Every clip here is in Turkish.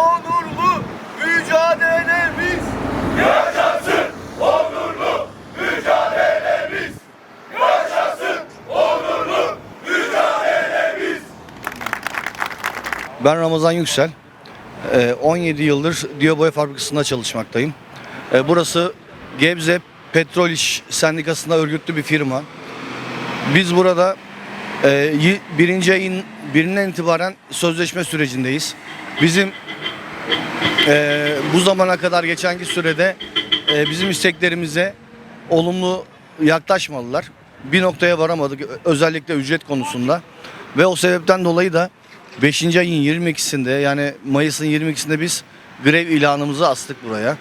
onurlu mücadelemiz. Ben Ramazan Yüksel. Ee, 17 yıldır Diyoboya Fabrikası'nda çalışmaktayım. Ee, Burası Gebze Petrol İş Sendikası'nda örgütlü bir firma. Biz burada e, birinci ayın birinden itibaren sözleşme sürecindeyiz. Bizim e, bu zamana kadar geçenki sürede e, bizim isteklerimize olumlu yaklaşmadılar. Bir noktaya varamadık özellikle ücret konusunda. Ve o sebepten dolayı da 5. ayın 22'sinde yani Mayıs'ın 22'sinde biz grev ilanımızı astık buraya.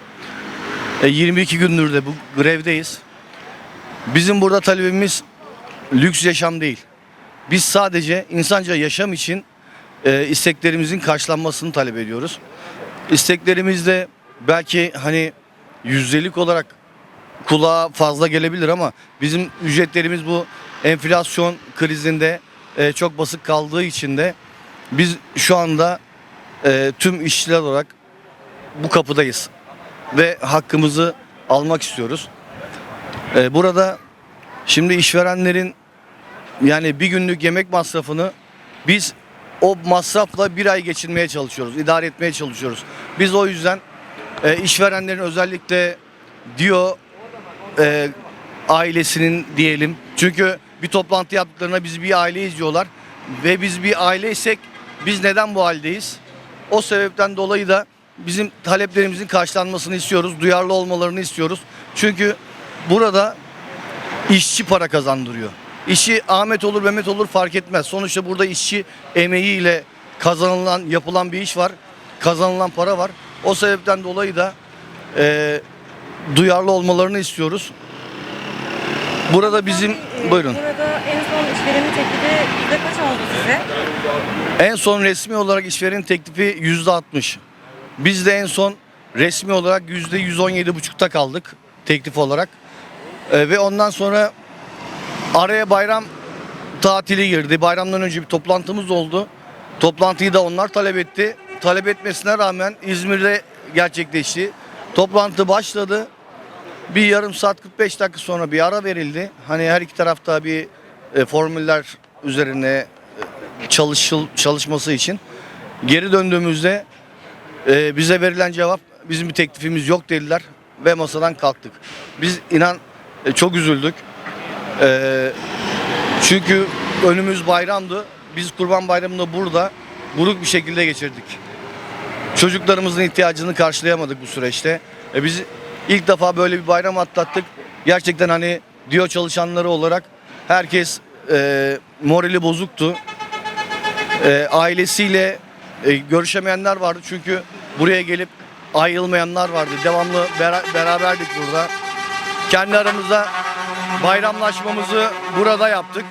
E, 22 gündür de bu grevdeyiz. Bizim burada talebimiz lüks yaşam değil. Biz sadece insanca yaşam için e, isteklerimizin karşılanmasını talep ediyoruz. İsteklerimiz de belki hani yüzdelik olarak kulağa fazla gelebilir ama bizim ücretlerimiz bu enflasyon krizinde e, çok basık kaldığı için de biz şu anda e, tüm işçiler olarak bu kapıdayız ve hakkımızı almak istiyoruz. E, burada şimdi işverenlerin yani bir günlük yemek masrafını biz o masrafla bir ay geçirmeye çalışıyoruz, idare etmeye çalışıyoruz. Biz o yüzden e, işverenlerin özellikle diyor e, ailesinin diyelim. Çünkü bir toplantı yaptıklarına biz bir aile izliyorlar ve biz bir aileysek biz neden bu haldeyiz? O sebepten dolayı da bizim taleplerimizin karşılanmasını istiyoruz, duyarlı olmalarını istiyoruz. Çünkü burada işçi para kazandırıyor. İşi Ahmet olur Mehmet olur fark etmez. Sonuçta burada işçi emeğiyle kazanılan yapılan bir iş var. Kazanılan para var. O sebepten dolayı da e, duyarlı olmalarını istiyoruz. Burada bizim Ee, buyurun. Burada en son işverenin teklifi yüzde kaç oldu size? En son resmi olarak işverenin teklifi yüzde 60. Biz de en son resmi olarak yüzde 117 buçukta kaldık teklif olarak. Ee, ve ondan sonra araya bayram tatili girdi. Bayramdan önce bir toplantımız oldu. Toplantıyı da onlar talep etti. Talep etmesine rağmen İzmir'de gerçekleşti. Toplantı başladı. Bir yarım saat 45 dakika sonra bir ara verildi. Hani her iki tarafta bir e, formüller üzerine e, çalışıl, çalışması için. Geri döndüğümüzde e, bize verilen cevap bizim bir teklifimiz yok dediler ve masadan kalktık. Biz inan çok üzüldük. E, çünkü önümüz bayramdı. Biz Kurban Bayramı'nda burada buruk bir şekilde geçirdik. Çocuklarımızın ihtiyacını karşılayamadık bu süreçte. E, biz ilk defa böyle bir bayram atlattık. Gerçekten hani diyor çalışanları olarak herkes e, morali bozuktu. E, ailesiyle e, görüşemeyenler vardı çünkü buraya gelip ayrılmayanlar vardı. Devamlı bera- beraberdik burada. Kendi aramızda bayramlaşmamızı burada yaptık.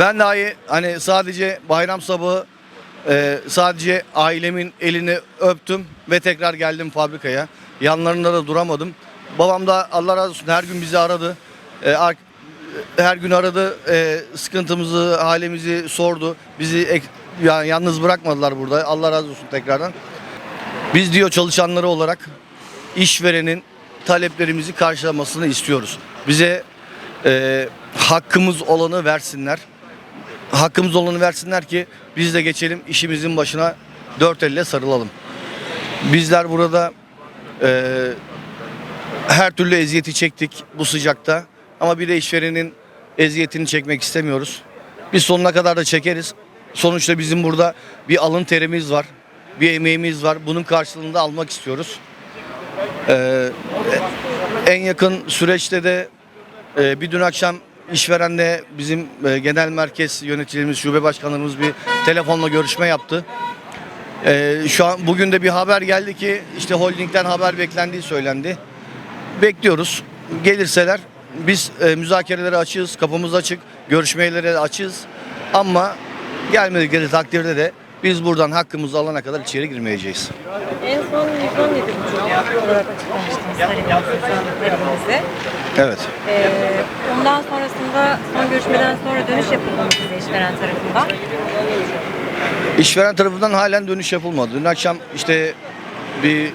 Ben dahi hani sadece bayram sabahı e, sadece ailemin elini öptüm ve tekrar geldim fabrikaya. Yanlarında da duramadım. Babam da Allah razı olsun her gün bizi aradı. E, her gün aradı, e, sıkıntımızı, halimizi sordu. Bizi ek- yani yalnız bırakmadılar burada. Allah razı olsun tekrardan. Biz diyor çalışanları olarak işverenin taleplerimizi karşılamasını istiyoruz. Bize e, hakkımız olanı versinler. Hakkımız olanı versinler ki biz de geçelim işimizin başına dört elle sarılalım. Bizler burada e, her türlü eziyeti çektik bu sıcakta. Ama bir de işverenin eziyetini çekmek istemiyoruz. Biz sonuna kadar da çekeriz. Sonuçta bizim burada bir alın terimiz var. Bir emeğimiz var. Bunun karşılığını da almak istiyoruz. Ee, en yakın süreçte de e, bir dün akşam işverenle bizim e, genel merkez yöneticilerimiz, şube başkanlarımız bir telefonla görüşme yaptı. Ee, şu an bugün de bir haber geldi ki işte holdingden haber beklendiği söylendi. Bekliyoruz. Gelirseler biz e, müzakerelere açığız, kapımız açık, görüşmelere açığız. Ama gelmedikleri takdirde de biz buradan hakkımızı alana kadar içeri girmeyeceğiz. En son 117 buçuk olarak açıklamıştınız talebinizi. Evet. Ee, ondan sonrasında son görüşmeden sonra dönüş size işveren tarafından? İşveren tarafından halen dönüş yapılmadı. Dün akşam işte bir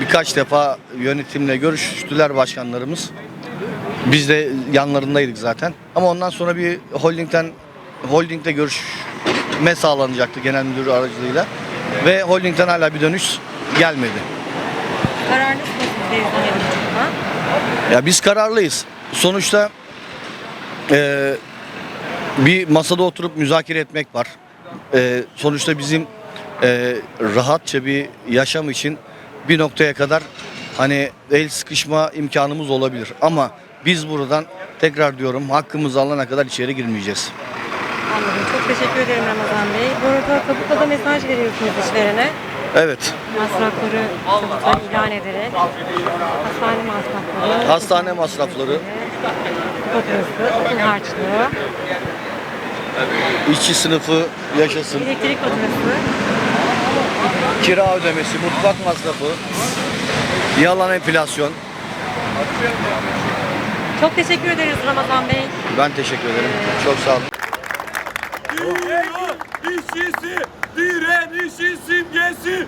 birkaç defa yönetimle görüştüler başkanlarımız. Biz de yanlarındaydık zaten. Ama ondan sonra bir holdingden holdingde görüşme sağlanacaktı genel müdür aracılığıyla. Ve holdingden hala bir dönüş gelmedi. Kararınız nasıl %117,5'a? Ya biz kararlıyız. Sonuçta eee, bir masada oturup müzakere etmek var. Eee, sonuçta bizim eee, rahatça bir yaşam için bir noktaya kadar hani el sıkışma imkanımız olabilir. Ama biz buradan tekrar diyorum hakkımızı alana kadar içeri girmeyeceğiz. Anladım. Çok teşekkür ederim Ramazan Bey. Bu arada tabutta da mesaj veriyorsunuz işverene. Evet. Masrafları tabutta ilan ederek. Hastane masrafları. Hastane masrafları, Faturası, okul harçlığı, işçi sınıfı yaşasın, elektrik faturası. kira ödemesi, mutfak masrafı, yalan enflasyon. Çok teşekkür ederiz Ramazan Bey. Ben teşekkür ederim. Çok sağ olun. İşçisi, direnişin simgesi.